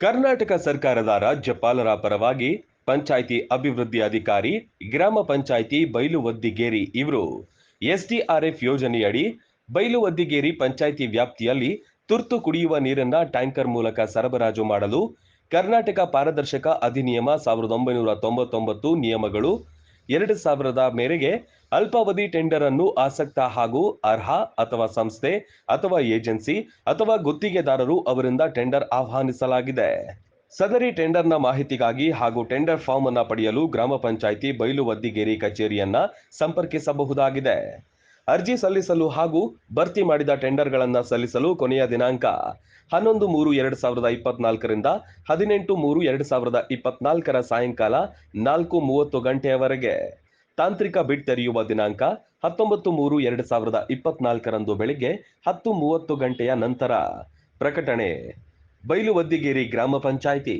ಕರ್ನಾಟಕ ಸರ್ಕಾರದ ರಾಜ್ಯಪಾಲರ ಪರವಾಗಿ ಪಂಚಾಯಿತಿ ಅಭಿವೃದ್ಧಿ ಅಧಿಕಾರಿ, ಗ್ರಾಮ ಪಂಚಾಯಿತಿ ಬೈಲುವದ್ದಿಗೇರಿ ಇವರು. ಎಸ್ಡಿಆರ್ಎಫ್ ಯೋಜನೆಯಡಿ ಬೈಲುವದ್ದಿಗೇರಿ ಪಂಚಾಯಿತಿ ವ್ಯಾಪ್ತಿಯಲ್ಲಿ ತುರ್ತು ಕುಡಿಯುವ ನೀರನ್ನ ಟ್ಯಾಂಕರ್ ಮೂಲಕ ಸರಬರಾಜು ಮಾಡಲು ಕರ್ನಾಟಕ ಪಾರದರ್ಶಕ ಅಧಿನಿಯಮ ಸಾವಿರದ ಒಂಬೈನೂರ ತೊಂಬತ್ತೊಂಬತ್ತು ನಿಯಮಗಳು ಎರಡು ಸಾವಿರದ ಮೇರೆಗೆ ಅಲ್ಪಾವಧಿ ಟೆಂಡರ್ ಅನ್ನು ಆಸಕ್ತ ಹಾಗೂ ಅರ್ಹ ಅಥವಾ ಸಂಸ್ಥೆ ಅಥವಾ ಏಜೆನ್ಸಿ ಅಥವಾ ಗುತ್ತಿಗೆದಾರರು ಅವರಿಂದ ಟೆಂಡರ್ ಆಹ್ವಾನಿಸಲಾಗಿದೆ. ಸದರಿ ಟೆಂಡರ್ನ ಮಾಹಿತಿಗಾಗಿ ಹಾಗೂ ಟೆಂಡರ್ ಫಾರ್ಮ್ ಅನ್ನು ಪಡೆಯಲು ಗ್ರಾಮ ಪಂಚಾಯಿತಿ ಬೈಲುವದ್ದಿಗೇರಿ ಕಚೇರಿಯನ್ನ ಸಂಪರ್ಕಿಸಬಹುದಾಗಿದೆ. ಅರ್ಜಿ ಸಲ್ಲಿಸಲು ಹಾಗೂ ಭರ್ತಿ ಮಾಡಿದ ಟೆಂಡರ್ಗಳನ್ನು ಸಲ್ಲಿಸಲು ಕೊನೆಯ ದಿನಾಂಕ ಹನ್ನೊಂದು ಮೂರು ಎರಡು ಸಾವಿರದ ಇಪ್ಪತ್ನಾಲ್ಕರಿಂದ ಹದಿನೆಂಟು ಮೂರು ಎರಡು ಸಾವಿರದ ಇಪ್ಪತ್ನಾಲ್ಕರ ಸಾಯಂಕಾಲ ನಾಲ್ಕು ಮೂವತ್ತು ಗಂಟೆಯವರೆಗೆ. ತಾಂತ್ರಿಕ ಬಿಡ್ ತೆರೆಯುವ ದಿನಾಂಕ ಹತ್ತೊಂಬತ್ತು ಮೂರು ಎರಡು ಸಾವಿರದ ಇಪ್ಪತ್ನಾಲ್ಕರಂದು ಬೆಳಿಗ್ಗೆ ಹತ್ತು ಮೂವತ್ತು ಗಂಟೆಯ ನಂತರ. ಪ್ರಕಟಣೆ ಬೈಲುವದ್ದಿಗೇರಿ ಗ್ರಾಮ ಪಂಚಾಯಿತಿ.